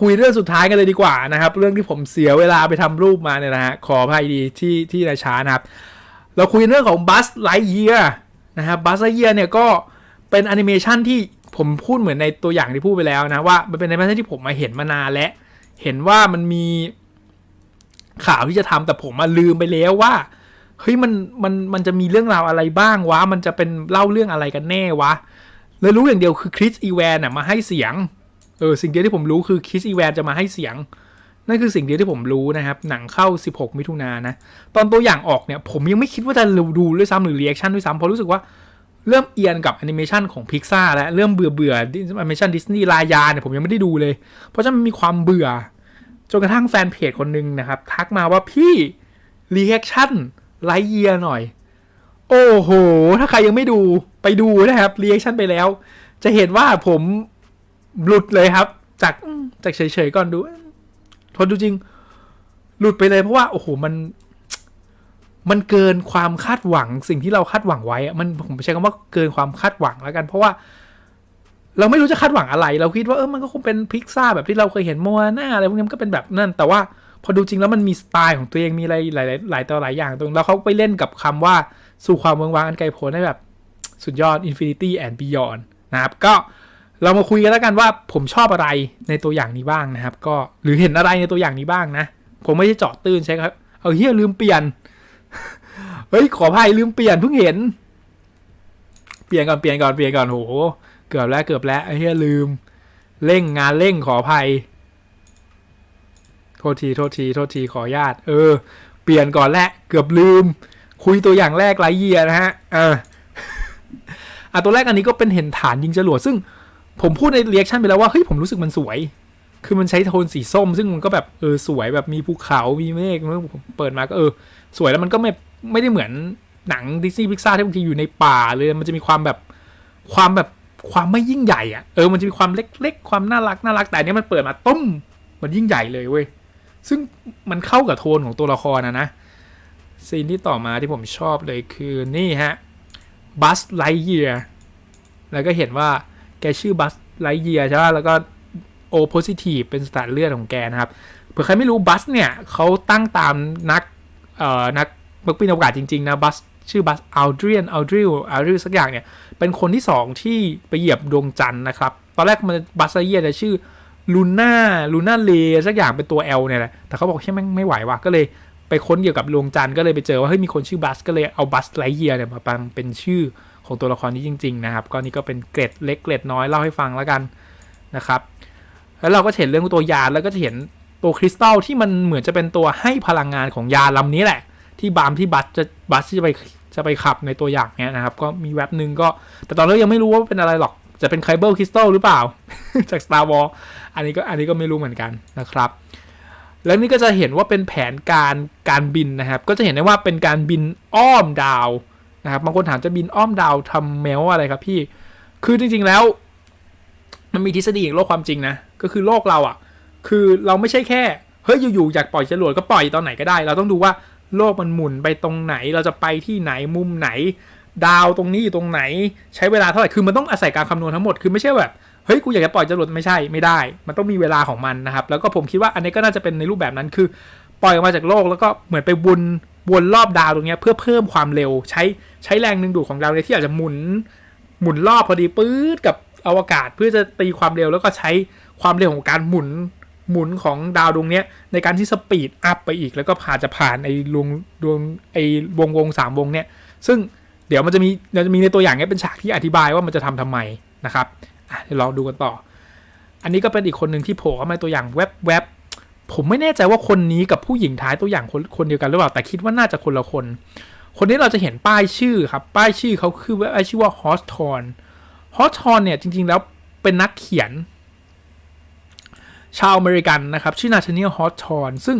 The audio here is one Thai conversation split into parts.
คุยเรื่องสุดท้ายกันเลยดีกว่านะครับ เรื่องที่ผมเสียเวลาไปทำรูปมาเนี่ยนะฮะขออภัยดีที่ที่ในช้านะครับ เราคุยเรื่องของ Buzz Lightyear นะครับ Buzz Lightyear เนี่ยก็เป็นแอนิเมชันที่ผมพูดเหมือนในตัวอย่างที่พูดไปแล้วนะว่ามันเป็นแอนิเมชันที่ผมมาเห็นมานานและ เห็นว่ามันมีข่าวที่จะทำแต่ผมมาลืมไปแล้วว่าเฮ้ยมันมันมันจะมีเรื่องราวอะไรบ้างวะมันจะเป็นเล่าเรื่องอะไรกันแน่วะเลยรู้อย่างเดียวคือคริสอีแวนน่ะมาให้เสียง เออสิ่งเดียวที่ผมรู้คือคิสอีแวนจะมาให้เสียง นั่นคือสิ่งเดียวที่ผมรู้นะครับ หนังเข้า 16 มิถุนายนนะ ตอนตัวอย่างออกเนี่ย ผมยังไม่คิดว่าจะดูด้วยซ้ำหรือเรีแอคชั่นด้วยซ้ำเพราะรู้สึกว่าเริ่มเอียนกับแอนิเมชันของพิกซ่าแล้ว เริ่มเบื่อเบื่อแอนิเมชันดิสนีย์ลายาเนี่ยผมยังไม่ได้ดูเลย เพราะฉะนั้นมันมีความเบื่อ จนกระทั่งแฟนเพจคนหนึ่งนะครับ ทักมาว่าพี่รีแอคชั่นไลเยียหน่อย โอ้โห ถ้าใครยังไม่ดูไปดูนะครับรีแอคชั่นไปแล้ว จะเห็นว่าผม หลุดเลยครับ จากอืมจากเฉยๆก่อนดูทนดูจริง หลุดไปเลยเพราะว่า โอ้โหมัน มันเกินความคาดหวังสิ่งที่เราคาดหวังไว้อะมันผมใช้คำว่าเกินความคาดหวังแล้วกัน เพราะว่า เราไม่รู้จะคาดหวังอะไร เราคิดว่าเออมันก็คงเป็นพิกซ่าแบบที่เราเคยเห็นโมอาน่าอะไรพวกนี้มันก็เป็นแบบนั่น แต่ว่าพอดูจริงแล้วมันมีสไตล์ของตัวเองมีอะไรหลายๆหลายต่อหลายอย่างตรง แล้วเขาไปเล่นกับคำว่าสู่ความเมืองวางอันไกลโพ้นได้แบบ สุดยอด Infinity and Beyond นะครับ ก็ เรามาคุยกันแล้วกันว่าผมชอบอะไรในตัวอย่างนี้บ้างนะครับ ก็หรือเห็นอะไรในตัวอย่างนี้บ้างนะ ผมไม่ใช่เจาะตื้นใช่ครับ เอาเฮียลืมเปลี่ยน เฮ้ยขออภัยลืมเปลี่ยนเพิ่งเห็น เปลี่ยนก่อนเปลี่ยนก่อนเปลี่ยนก่อนโหเกือบแล้วเกือบแล้วไอ้เฮียลืม เร่งงานเร่งขออภัย โทษทีโทษทีโทษทีขออนุญาตเออ เปลี่ยนก่อนแหละเกือบลืม คุยตัวอย่างแรกไรเยียนะฮะเอออะตัวแรกอันนี้ก็เป็นเห็นฐานยิงจรวดซึ่ง ผมพูดในเรีแอคชั่นไปแล้วว่าเฮ้ยผมรู้สึกมันสวย คือมันใช้โทนสีส้ม ซึ่งมันก็แบบเออสวยแบบมีภูเขา มีเมฆแล้วผมเปิดมาก็เออ สวยแล้วมันก็ไม่ไม่ได้เหมือนหนังดิสนีย์พิกซาที่บางทีอยู่ในป่าเลยมันจะมีความแบบความแบบความไม่ยิ่งใหญ่อะเออมันจะมีความเล็กๆ ความน่ารักน่ารักแต่เนี้ยมันเปิดมาต้มมันยิ่งใหญ่เลยเว้ยซึ่งมันเข้ากับโทนของตัวละครนะนะซีนที่ต่อมาที่ผมชอบเลยคือนี่ฮะบัสไลเยียแล้วก็เห็นว่า กชื่อบัสไลเยียใช่ไหมแล้วก็โอโพซิทีฟเป็นสถานเลือดของแกนะครับเผื่อใครไม่รู้บัสเนี่ยเขาตั้งตามนักเอ่อนักนักบินอวกาศจริง ๆ นะบัสชื่อบัสอัลเดรียนอัลดริลอัลดริลสักอย่างเนี่ยเป็นคนที่สองที่ไปเหยียบดวงจันทร์นะครับ ตอนแรกมันบัสไลเยียจะชื่อลูน่าลูน่าเลสักอย่างเป็นตัว L เนี่ยแหละแต่เขาบอกใช่ไหมไม่ไหวว่ะก็เลยไปค้นเกี่ยวกับดวงจันทร์ก็เลยไปเจอว่าเฮ้ยมีคนชื่อบัสก็เลยเอาบัสไลเยียเนี่ยมาปังเป็นชื่อ ของตัวละครนี้จริง ๆ นะครับ ก็นี่ก็เป็นเกร็ดเล็กเกร็ดน้อยเล่าให้ฟังแล้วกันนะครับ แล้วเราก็เห็นเรื่องตัวยานแล้วก็จะเห็นตัวคริสตัลที่มันเหมือนจะเป็นตัวให้พลังงานของยานลำนี้แหละ ที่บามที่บัสจะบัสที่จะไปจะไปขับในตัวอย่างเนี้ยนะครับ ก็มีแว็บหนึ่งก็ แต่ตอนนี้ยังไม่รู้ว่าเป็นอะไรหรอกจะเป็นไคเบิลคริสตัลหรือเปล่า จาก Star Wars อันนี้ก็อันนี้ก็ไม่รู้เหมือนกันนะครับ แล้วนี่ก็จะเห็นว่าเป็นแผนการการบินนะครับ ก็จะเห็นได้ว่าเป็นการบินอ้อมดาว นะครับบางคนถามจะบินอ้อมดาวทำเมลอะไรครับพี่ คือจริงๆแล้ว มันมีทฤษฎีอีกโลกความจริงนะ ก็คือโลกเราอะ่ะ คือเราไม่ใช่แค่เฮ้ยอยู่ๆอยากปล่อยจรวดก็ปล่อยตอนไหนก็ได้ เราต้องดูว่าโลกมันหมุนไปตรงไหน เราจะไปที่ไหนมุมไหน ดาวตรงนี้อยู่ตรงไหน ใช้เวลาเท่าไหร่คือมันต้องอาศัยการคำนวณทั้งหมดคือไม่ใช่แบบเฮ้ยกูอยากจะปล่อยจรวดไม่ใช่ไม่ได้ มันต้องมีเวลาของมันนะครับ แล้วก็ผมคิดว่าอันนี้ก็น่าจะเป็นในรูปแบบนั้นคือปล่อยออกมาจากโลกแล้วก็เหมือนไปวนวนรอบดาวตรงเนี้ยเพื่อเพิ่มความเร็วใช้ ใช้แรงดึงดูดของดาวเนี่ยที่อาจจะหมุนหมุนรอบพอดีปื๊ดกับอวกาศเพื่อจะตีความเร็วแล้วก็ใช้ความเร็วของการหมุนหมุนของดาวดวงนี้ในการที่สปีดอัพไปอีก แล้วก็ผ่านจะผ่านไอ้ดวงดวงไอ้วงวงสามวงเนี้ยซึ่งเดี๋ยวมันจะมีเราจะมีในตัวอย่างเนี้ยเป็นฉากที่อธิบายว่ามันจะทำทำไมนะครับอะเดี๋ยวลองดูกันต่อ อันนี้ก็เป็นอีกคนหนึ่งที่โผล่เข้ามาตัวอย่างแวบแวบผมไม่แน่ใจว่าคนนี้กับผู้หญิงท้ายตัวอย่างคนคนเดียวกันหรือเปล่าแต่คิดว่าน่าจะคนละคน คนนี้เราจะเห็นป้ายชื่อครับ ป้ายชื่อเขาคือว่าชื่อว่าฮอสทอนฮอสทอนเนี่ยจริง ๆ แล้วเป็นนักเขียน ชาวอเมริกันนะครับ ชื่อนาธาเนียลฮอสทอนซึ่ง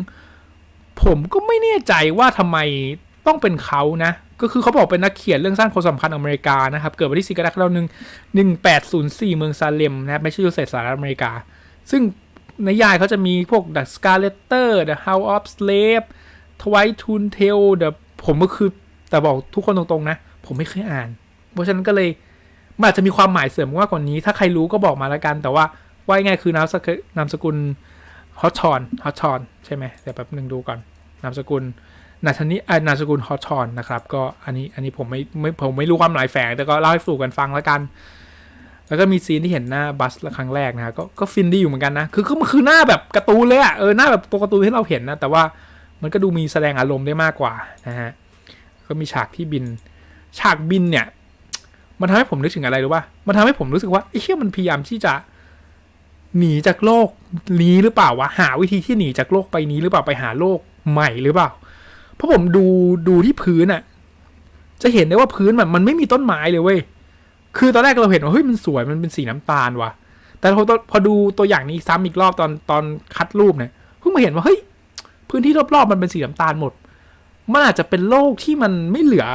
ผมก็ไม่แน่ใจว่าทำไมต้องเป็นเขานะ ก็คือเขาบอกเป็นนักเขียนเรื่องสร้างคนสำคัญอเมริกานะครับ เกิดวันที่4กรกฎาคมหนึ่งหนึ่งแปดศูนย์สี่เมืองซาเลมนะครับไม่ใช่ยูเซตสหรัฐอเมริกา ซึ่งในยายเขาจะมีพวก The Scarletter The House of Slave Twilight t o n Tale The ผมก็คือ แต่บอกทุกคนตรงๆนะ ผมไม่เคยอ่าน เพราะฉะนั้นก็เลยมันอาจจะมีความหมายเสริมมากว่านี้ ถ้าใครรู้ก็บอกมาล้วกัน แต่ว่าว่าง่ายคือนามสกุลนามสกุลฮอตชอนฮอตชอนใช่ไหมเดี๋ยวแป๊บหนึ่งดูก่อนนามสกุลนาธานิเอ่อนามสกุลฮอตชอนนะครับ ก็อันนี้อันนี้ผมไม่ไม่ผมไม่รู้ความหมายแฝง แต่ก็เล่าให้สู่กันฟังล้วกัน แล้วก็มีซีนที่เห็นหน้าบัสละครั้งแรกนะฮะก็ก็ฟินดีอยู่เหมือนกันนะ คือคือมันคือหน้าแบบการ์ตูนเลยอะเออหน้าแบบตัวการ์ตูนที่เราเห็นนะ แต่ว่ามันก็ดูมีแสดงอารมณ์ได้มากกว่านะฮะ ก็มีฉากที่บิน ฉากบินเนี่ย มันทำให้ผมนึกถึงอะไรรู้ป่ะมันทำให้ผมรู้สึกว่าไอ้เชี่ยมันพยายามที่จะ หนีจากโลกนี้หรือเปล่าวะหาวิธีที่หนีจากโลกไปนี้หรือเปล่าไปหาโลกใหม่หรือเปล่า เพราะผมดูดูที่พื้นอะจะเห็นได้ว่าพื้นมันมันไม่มีต้นไม้เลยเว้ยคือตอนแรกเราเห็นว่าเฮ้ยมันสวยมันเป็นสีน้ำตาลว่ะ แต่พอตอพอดูตัวอย่างนี้ซ้ำอีกรอบตอนตอนคัดรูปเนี่ยเพิ่งมาเห็นว่าเฮ้ยพื้นที่รอบๆมันเป็นสีน้ำตาลหมด มันอาจจะเป็นโลกที่มันไม่เหลือ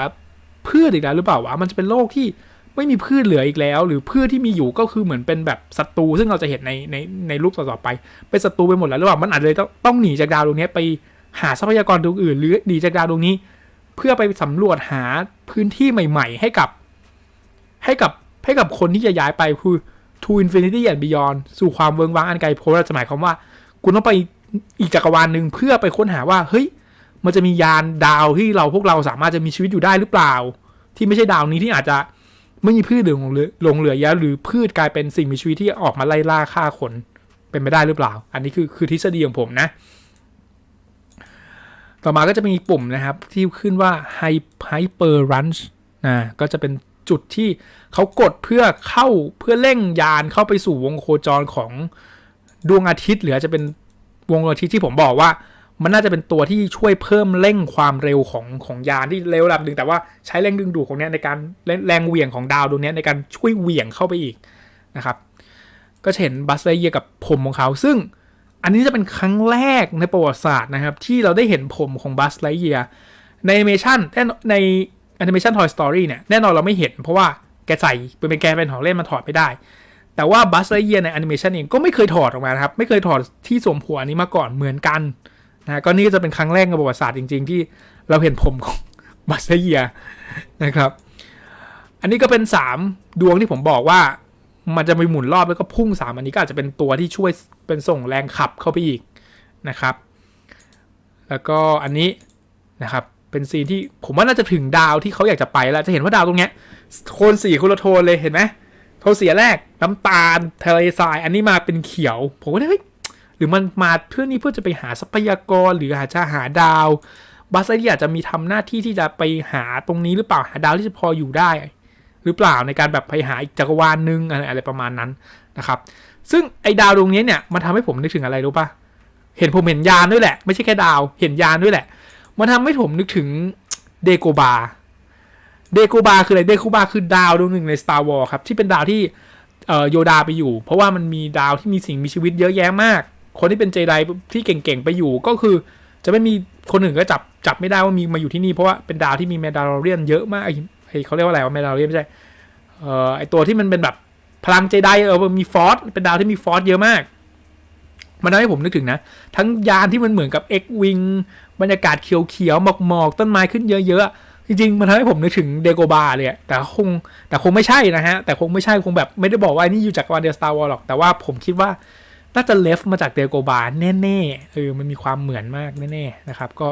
พืชอีกแล้วหรือเปล่าวะมันจะเป็นโลกที่ไม่มีพืชเหลืออีกแล้ว หรือพืชที่มีอยู่ก็คือเหมือนเป็นแบบศัตรูซึ่งเราจะเห็นในในในรูปต่อๆไปเป็นศัตรูไปหมดแล้วหรือเปล่ามันอาจจะเลยต้องต้องหนีจากดาวดวงนี้ไปหาทรัพยากรดวงอื่น หรือหนีจากดาวดวงนี้ เพื่อไปสำรวจหาพื้นที่ใหม่ ๆ ให้กับ ให้กับให้กับคนที่จะย้ายไปคือ to infinity and beyond สู่ความเวิงว้างอันไกลโพ้นจะหมายความว่า คุณต้องไปอีกจักรวาลหนึ่งเพื่อไปค้นหาว่าเฮ้ย มันจะมียานดาวที่เราพวกเราสามารถจะมีชีวิตอยู่ได้หรือเปล่า ที่ไม่ใช่ดาวนี้ที่อาจจะไม่มีพืชหรือหลงเหลือหลงเหลือเยอะหรือพืชกลายเป็นสิ่งมีชีวิตที่ออกมาไล่ล่าฆ่าคนเป็นไปได้หรือเปล่า อันนี้คือคือทฤษฎีของผมนะ ต่อมาก็จะมีปุ่มนะครับ ที่ขึ้นว่า Hyper Runch นะก็จะเป็นจุดที่เขากดเพื่อเข้าเพื่อเร่งยานเข้าไปสู่วงโคจรของดวงอาทิตย์ หรือจจะเป็นวงอาทิตย์ที่ผมบอกว่า มันน่าจะเป็นตัวที่ช่วยเพิ่มเร่งความเร็วของของยานที่เร็วระดับหนึ่งแต่ว่าใช้แรงดึงดูดของเนี้ยในการแรงแรงเหวี่ยงของดาวดวงเนี้ยในการช่วยเหวี่ยงเข้าไปอีกนะครับ ก็เห็นบัสไลเยียกับผมของเขา ซึ่งอันนี้จะเป็นครั้งแรกในประวัติศาสตร์นะครับ ที่เราได้เห็นผมของบัสไลเยียในแอนิเมชันในแอนิเมชัน Toy Story เนี่ยแน่นอนเราไม่เห็นเพราะว่าแกใส่เป็นแกเป็นของเล่นมันถอดไม่ได้ แต่ว่าบัสไลเยียในแอนิเมชันเองก็ไม่เคยถอดออกมานะครับ ไม่เคยถอดที่สวมหัวอันนี้มาก่อนเหมือนกัน นะก็นี่ก็จะเป็นครั้งแรกในประวัติศาสตร์จริง ๆ ที่เราเห็นผมของบัสเยียนะครับ อันนี้ก็เป็น 3 ดวงที่ผมบอกว่ามันจะไปหมุนรอบแล้วก็พุ่ง 3 อันนี้ก็อาจจะเป็นตัวที่ช่วยเป็นส่งแรงขับเข้าไปอีกนะครับ แล้วก็อันนี้นะครับเป็นซีนที่ผมว่าน่าจะถึงดาวที่เขาอยากจะไปแล้วจะเห็นว่าดาวตรงเนี้ยโทนสีคนละโทนเลยเห็นไหมโทนสีแรกน้ำตาลทะเลทราย อันนี้มาเป็นเขียว ผมก็เลยเฮ้ย หรือมันมาเพื่อนี้เพื่อจะไปหาทรัพยากรหรืออาจจะหาดาวบัสไซอาจจะมีทำหน้าที่ที่จะไปหาตรงนี้หรือเปล่าหาดาวที่จะพออยู่ได้ หรือเปล่าในการแบบไปหาอีกจักรวาลนึงอะไรอะไรประมาณนั้นนะครับ ซึ่งไอ้ดาวดวงนี้เนี่ยมันทำให้ผมนึกถึงอะไรรู้ปะเห็นผมเห็นยานด้วยแหละ ไม่ใช่แค่ดาวเห็นยานด้วยแหละ มันทำให้ผมนึกถึงเดโกบาเดโกบาคืออะไรเดโกบาคือดาวดวงหนึ่งใน Star Wars ครับที่เป็นดาวที่เอ่อโยดาไปอยู่ เพราะว่ามันมีดาวที่มีสิ่งมีชีวิตเยอะแยะมาก คนที่เป็นเจไดที่เก่งๆไปอยู่ก็คือ จะไม่มีคนอื่นก็จับจับไม่ได้ว่ามีมาอยู่ที่นี่เพราะว่าเป็นดาวที่มีเมดาลเรียนเยอะมากไอ้เขาเรียกว่าอะไรว่าเมดาลเรียนไม่ใช่เอ่อไอตัวที่มันเป็นแบบพลังเจไดเออมันมีฟอสเป็นดาวที่มีฟอสเยอะมาก มันทำให้ผมนึกถึงนะ ทั้งยานที่มันเหมือนกับ X Wing บรรยากาศเขียวๆหมอกๆต้นไม้ขึ้นเยอะๆจริงๆ มันทำให้ผมนึกถึงเดโกบาเลยแต่คงแต่คงไม่ใช่นะฮะ แต่คงไม่ใช่คงแบบไม่ได้บอกว่านี่อยู่จากวันเดียสตาร์วอลหรอกแต่ว่าผมคิดว่า น่าจะเลฟมาจากเดโกบาแน่ๆเออมันมีความเหมือนมากแน่ๆนะครับ ก็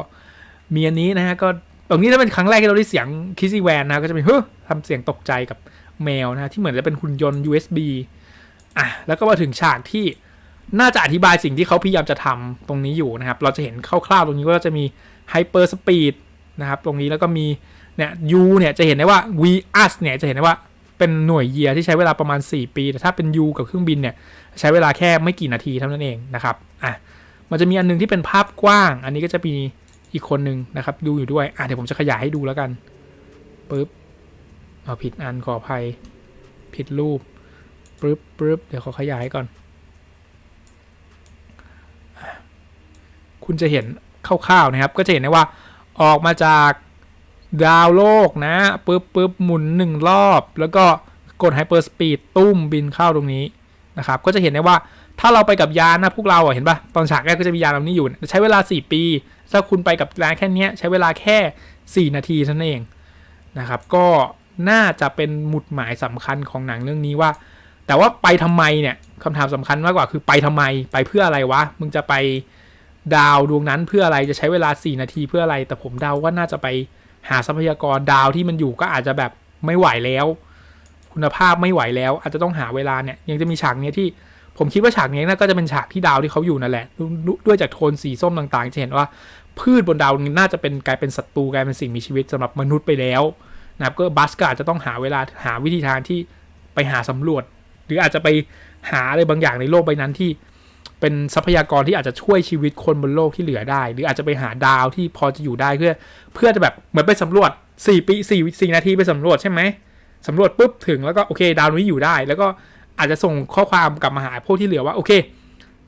มีอันนี้นะฮะก็ตรงนี้ถ้าเป็นครั้งแรกที่เราได้เสียงคิซี่แวนนะก็จะเป็นเฮ้ยทำเสียงตกใจกับแมวนะที่เหมือนจะเป็นหุ่นยนต์ USB อะแล้วก็มาถึงฉากที่น่าจะอธิบายสิ่งที่เขาพยายามจะทำตรงนี้อยู่นะครับ เราจะเห็นคร่าวๆตรงนี้ก็จะมี Hyper Speed นะครับ ตรงนี้แล้วก็มีเนี่ย U เนี่ยจะเห็นได้ว่า V us เนี่ยจะเห็นได้ว่า เป็นหน่วยเยียร์ที่ใช้เวลาประมาณ 4 ปี แต่ถ้าเป็น U กับเครื่องบินเนี่ยใช้เวลาแค่ไม่กี่นาทีเท่านั้นเองนะครับอะมันจะมีอันนึงที่เป็นภาพกว้าง อันนี้ก็จะมีอีกคนนึงนะครับ ดูอยู่ด้วยอะเดี๋ยวผมจะขยายให้ดูแล้วกันปึ๊บเอาผิดอันขออภัย ผิดรูปปึ๊บปึ๊บเดี๋ยวขอขยายก่อน คุณจะเห็นคร่าวๆนะครับ ก็จะเห็นได้ว่าออกมาจาก ดาวโลกนะปึ๊บปึ๊บหมุนหนึ่งรอบ แล้วก็กดไฮเปอร์สปีดตุ้มบินเข้าตรงนี้นะครับก็จะเห็นได้ว่าถ้าเราไปกับยานนะพวกเราเห็นปะตอนฉากแรกก็จะมียานลำนี้อยู่ ใช้เวลา 4 ปี ถ้าคุณไปกับยานแค่นี้ใช้เวลาแค่ 4 นาทีเท่านั้นเองนะครับก็น่าจะเป็นหมุดหมายสำคัญของหนังเรื่องนี้ว่า แต่ว่าไปทำไมเนี่ยคำถามสำคัญมากกว่าคือไปทำไมไปเพื่ออะไรวะมึงจะไปดาวดวงนั้นเพื่ออะไรจะใช้เวลา 4 นาทีเพื่ออะไร แต่ผมเดาว่าน่าจะไป หาทรัพยากรดาวที่มันอยู่ก็อาจจะแบบไม่ไหวแล้ว คุณภาพไม่ไหวแล้ว อาจจะต้องหาเวลาเนี่ยยังจะมีฉากเนี้ยที่ผมคิดว่าฉากนี้น่าก็จะเป็นฉากที่ดาวที่เขาอยู่นั่นแหละ ด้วยจากโทนสีส้มต่างๆ จะเห็นว่าพืชบนดาวนี้น่าจะเป็นกลายเป็นศัตรูกลายเป็นสิ่งมีชีวิตสำหรับมนุษย์ไปแล้วนะครับก็บัสก็อาจจะต้องหาเวลาหาวิธีทางที่ไปหาสำรวจ หรืออาจจะไปหาอะไรบางอย่างในโลกใบนั้นที่ เป็นทรัพยากรที่อาจจะช่วยชีวิตคนบนโลกที่เหลือได้ หรืออาจจะไปหาดาวที่พอจะอยู่ได้เพื่อ เพื่อจะแบบเหมือนไปสำรวจ4ปี4 4นาทีไปสำรวจใช่ไหมสำรวจปุ๊บถึงแล้วก็โอเค ดาวนี้อยู่ได้ แล้วก็อาจจะส่งข้อความกลับมาหาพวกที่เหลือว่าโอเค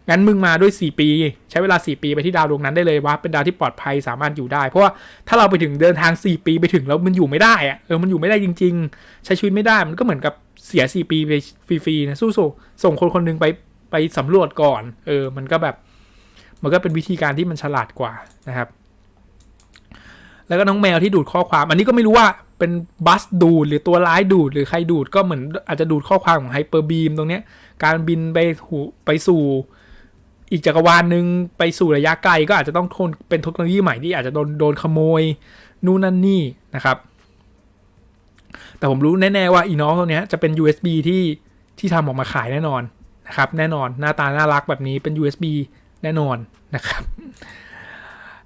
งั้นมึงมาด้วย 4 ปี ใช้เวลา 4 ปีไปที่ดาวดวงนั้นได้เลยว่าเป็นดาวที่ปลอดภัยสามารถอยู่ได้ เพราะว่าถ้าเราไปถึงเดินทาง 4 ปีไปถึงแล้วมันอยู่ไม่ได้อะเออมันอยู่ไม่ได้จริง ๆ ใช้ชีวิตไม่ได้มันก็เหมือนกับเสีย 4 ปีไปฟรีๆนะสู้ๆส่งคนคนหนึงไป ไปสำรวจก่อน เออ มันก็แบบ มันก็เป็นวิธีการที่มันฉลาดกว่านะครับ แล้วก็น้องแมวที่ดูดข้อความ อันนี้ก็ไม่รู้ว่าเป็นบัสดูดหรือตัวร้ายดูดหรือใครดูดก็เหมือนอาจจะดูดข้อความของไฮเปอร์บีมตรงเนี้ย การบินไปหูไปสู่อีกจักรวาลหนึ่งไปสู่ระยะไกลก็อาจจะต้องทนเป็นเทคโนโลยีใหม่ที่อาจจะโดนโดนขโมยนู่นนั่นนี่นะครับ แต่ผมรู้แน่ ๆ ว่าอีน้องตัวเนี้ยจะเป็น USB ที่ที่ทำออกมาขายแน่นอน นะครับ แน่นอนหน้าตาน่ารักแบบนี้เป็น USB แน่นอนนะครับ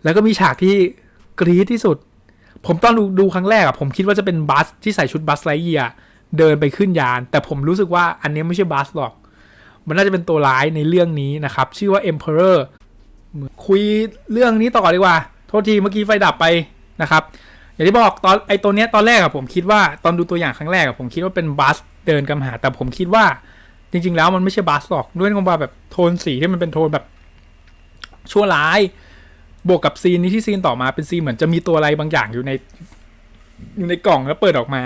แล้วก็มีฉากที่กรี๊ดที่สุด ผมตอนดูดูครั้งแรกอะผมคิดว่าจะเป็นบัสที่ใส่ชุดบัสไลเยียเดินไปขึ้นยาน แต่ผมรู้สึกว่าอันนี้ไม่ใช่บัสหรอก มันน่าจะเป็นตัวร้ายในเรื่องนี้นะครับ ชื่อว่า Emperor คุยเรื่องนี้ต่อดีกว่า โทษทีเมื่อกี้ไฟดับไปนะครับ อย่างที่บอกตอนไอตัวเนี้ยตอนแรกอะผมคิดว่าตอนดูตัวอย่างครั้งแรกอะผมคิดว่าเป็นบัสเดินกำหา แต่ผมคิดว่า จริง ๆ แล้วมันไม่ใช่บัสหรอกด้วยความว่าแบบโทนสีที่มันเป็นโทนแบบชั่วร้าย บวกกับซีนนี้ที่ซีนต่อมาเป็นซีนเหมือนจะมีตัวอะไรบางอย่างอยู่ในอยู่ในกล่องแล้วเปิดออกมา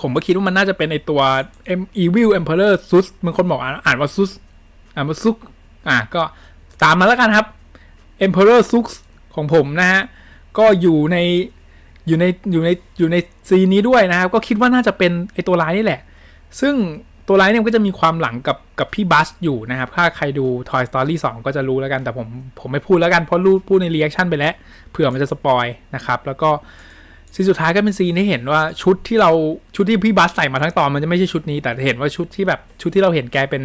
ผมก็คิดว่ามันน่าจะเป็นไอตัว M Evil Emperor Sus บางคนบอกอ่านอ่านว่า Sus อ่านว่าซุกอะก็ตามมาแล้วกันครับ Emperor Sus ของผมนะฮะ ก็อยู่ในอยู่ในอยู่ในอยู่ในซีนนี้ด้วยนะครับ ก็คิดว่าน่าจะเป็นไอตัวร้ายนี่แหละ ซึ่ง ตัวร้ายเนี่ยก็จะมีความหลังกับกับพี่บัสอยู่นะครับ ถ้าใครดู Toy Story 2 ก็จะรู้แล้วกัน แต่ผมผมไม่พูดแล้วกันเพราะรู้พูดในรีแอคชั่นไปแล้ว เผื่อมันจะสปอยนะครับ แล้วก็ซีนสุดท้ายก็เป็นซีนที่เห็นว่าชุดที่เราชุดที่พี่บัสใส่มาทั้งตอนมันจะไม่ใช่ชุดนี้ แต่เห็นว่าชุดที่แบบชุดที่เราเห็นแกเป็น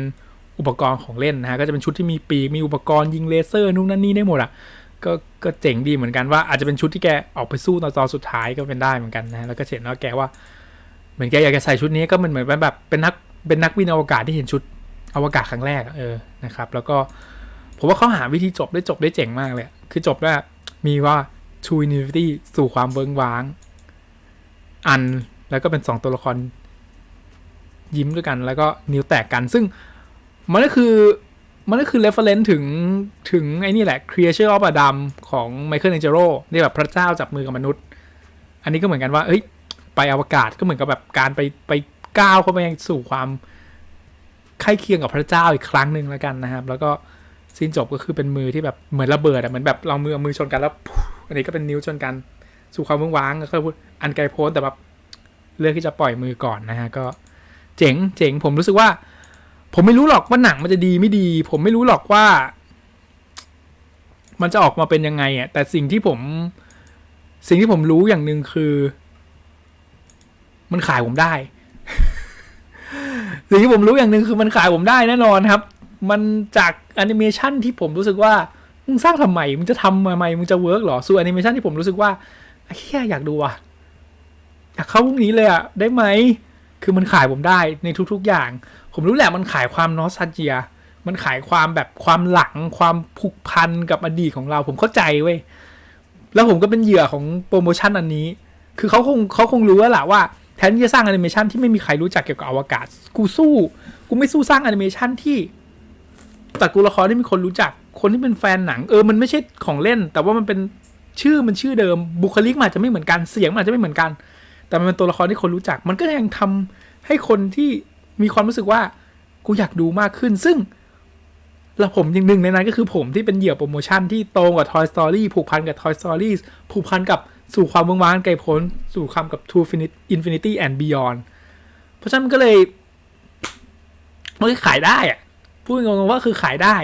อุปกรณ์ของเล่นนะฮะก็จะเป็นชุดที่มีปีกมีอุปกรณ์ยิงเลเซอร์นู่นนั่นนี่ได้หมดอะก็ก็เจ๋งดีเหมือนกันว่าอาจจะเป็นชุดที่แกออกไปสู้ตอนตอนสุดท้ายก็เป็นได้เหมือนกันนะแล้วก็เห็นว่าแกว่า เหมือนแกอยากจะใส่ชุดนี้ก็เหมือนเหมือนแบบเป็นนัก เป็นนักวินอวกาศที่เห็นชุดอวกาศครั้งแรกเออนะครับ แล้วก็ผมว่าเขาหาวิธีจบได้จบได้เจ๋งมากเลย คือจบว่ามีว่า True Infinity สู่ความเวิงว้าง อันแล้วก็เป็นสองตัวละครยิ้มด้วยกันแล้วก็นิ้วแตกกัน ซึ่งมันก็คือมันก็คือ reference ถึงถึงไอ้นี่แหละ Creature of Adam ของ Michael Angelo นี่แบบพระเจ้าจับมือกับมนุษย์ อันนี้ก็เหมือนกันว่า เอ้ย ไปอวกาศก็เหมือนกับแบบการไปไป ก้าวเข้าไปสู่ความใกล้เคียงกับพระเจ้าอีกครั้งหนึ่งแล้วกันนะครับ แล้วก็สิ้นจบก็คือเป็นมือที่แบบเหมือนระเบิดอะเหมือนแบบเรามือมือชนกันแล้วอันนี้ก็เป็นนิ้วชนกันสู่ความว่างว้างก็คือพูดอันไกลโพ้นแต่แบบเลือกที่จะปล่อยมือก่อนนะฮะก็เจ๋งเจ๋งผมรู้สึกว่า ผมไม่รู้หรอกว่าหนังมันจะดีไม่ดี ผมไม่รู้หรอกว่า มันจะออกมาเป็นยังไงอะแต่สิ่งที่ผม สิ่งที่ผมรู้อย่างหนึ่งคือ มันขายผมได้ สิ่งที่ผมรู้อย่างหนึ่งคือมันขายผมได้แน่นอนครับ มันจากแอนิเมชันที่ผมรู้สึกว่ามึงสร้างทำไมมึงจะทำทำไมมึงจะเวิร์กหรอส่วนแอนิเมชันที่ผมรู้สึกว่าไอ้แค่อยากดูอะอยากเข้าพวกนี้เลยอะได้ไหมคือมันขายผมได้ในทุกๆอย่าง ผมรู้แหละมันขายความนอสตาเจีย มันขายความแบบความหลังความผูกพันกับอดีตของเรา ผมเข้าใจเว้ยแล้วผมก็เป็นเหยื่อของโปรโมชั่นอันนี้ คือเขาคงเขาคงรู้แล้วแหละว่า แทนที่จะสร้างแอนิเมชันที่ไม่มีใครรู้จักเกี่ยวกับอวกาศ กูสู้ กูไม่สู้สร้างแอนิเมชันที่ตัดกูละครที่มีคนรู้จัก คนที่เป็นแฟนหนัง เออ มันไม่ใช่ของเล่น แต่ว่ามันเป็นชื่อมันชื่อเดิม บุคลิกมันอาจจะไม่เหมือนกัน เสียงมันอาจจะไม่เหมือนกัน แต่มันเป็นตัวละครที่คนรู้จัก มันก็ยังทำให้คนที่มีความรู้สึกว่า กูอยากดูมากขึ้น ซึ่งแล้วผมอย่างหนึ่งในนั้นก็คือผมที่เป็นเหยื่อโปรโมชั่นที่ตรงกับ Toy Story ผูกพันกับ Toy Story ผูกพันกับ สู่ความเมืองว้างไกลพ้น สู่ความกับ True Infinity and Beyond เพราะฉะนั้นมันก็เลยมันคือขายได้อะพูดงงๆว่าคือขายได้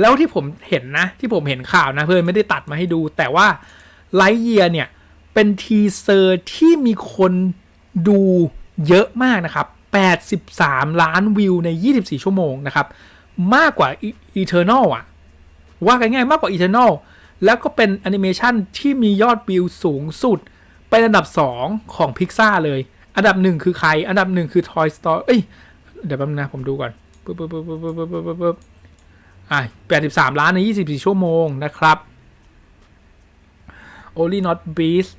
แล้วที่ผมเห็นนะ ที่ผมเห็นข่าวนะ เพื่อนไม่ได้ตัดมาให้ดู แต่ว่าไลท์เยียเนี่ย เป็นทีเซอร์ที่มีคนดูเยอะมากนะครับ 83 ล้านวิวใน 24 ชั่วโมงนะครับ มากกว่า Eternal อะ ว่ากันง่ายมากกว่า Eternal แล้วก็เป็นแอนิเมชันที่มียอดวิวสูงสุด เป็นอันดับ 2 ของพิกซ่าเลย อันดับ 1 คือใคร อันดับ 1 คือ Toy Story เอ้ย เดี๋ยวแป๊บนะ ผมดูก่อนปึ๊บปึ๊บปึ๊บปึ๊บปึ๊บปึ๊บปึ๊บอะ83 ล้านใน 24 ชั่วโมงนะครับ Only Not Beast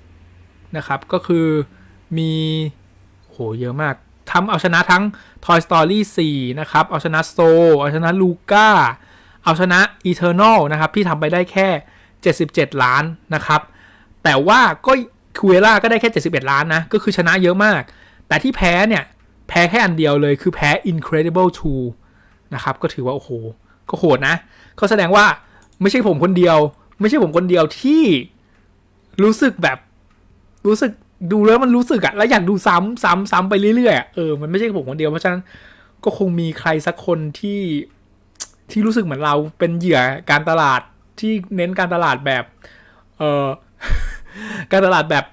นะครับ ก็คือมีโหเยอะมากทำเอาชนะทั้ง Toy Story 4 นะครับ เอาชนะโซ เอาชนะลูก้า เอาชนะ Eternal นะครับ ที่ทำไปได้แค่ 77 ล้านนะครับ แต่ว่าก็คูเอล่าก็ได้แค่ 71 ล้านนะ ก็คือชนะเยอะมาก แต่ที่แพ้เนี่ย แพ้แค่อันเดียวเลยคือแพ้ Incredible 2 นะครับ ก็ถือว่า โอ้โห ก็โหดนะ ก็แสดงว่าไม่ใช่ผมคนเดียว ไม่ใช่ผมคนเดียวที่รู้สึกแบบรู้สึกดูแล้วมันรู้สึกอะแล้วอยากดูซ้ำซ้ำซ้ำไปเรื่อยๆเออมันไม่ใช่ผมคนเดียวเพราะฉะนั้นก็คงมีใครสักคนที่ที่รู้สึกเหมือนเราเป็นเหยื่อการตลาด ที่เน้นการตลาดแบบเออการตลาดแบบ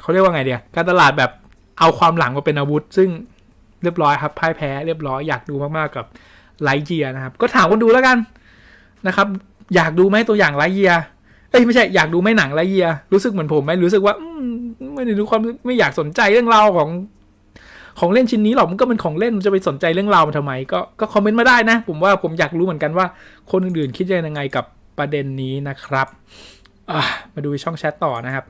เขาเรียกว่าไงเดียการตลาดแบบเอาความหลังมาเป็นอาวุธ ซึ่งเรียบร้อยครับพ่ายแพ้เรียบร้อยอยากดูมากๆกับไลเยียนะครับ ก็ถามคนดูแล้วกันนะครับ อยากดูไหมตัวอย่างไลเยียเอ้ยไม่ใช่อยากดูไม่หนังไรเยียรู้สึกเหมือนผมไหมรู้สึกว่าไม่ได้ดูความไม่อยากสนใจเรื่องราวของของเล่นชิ้นนี้หรอกมันก็เป็นของเล่นมันจะไปสนใจเรื่องราวมันทำไม ก็ก็คอมเมนต์มาได้นะ ผมว่าผมอยากรู้เหมือนกันว่า คนอื่นๆคิดยังไงกับ ประเด็นนี้นะครับมาดูช่องแชทต่อนะครับ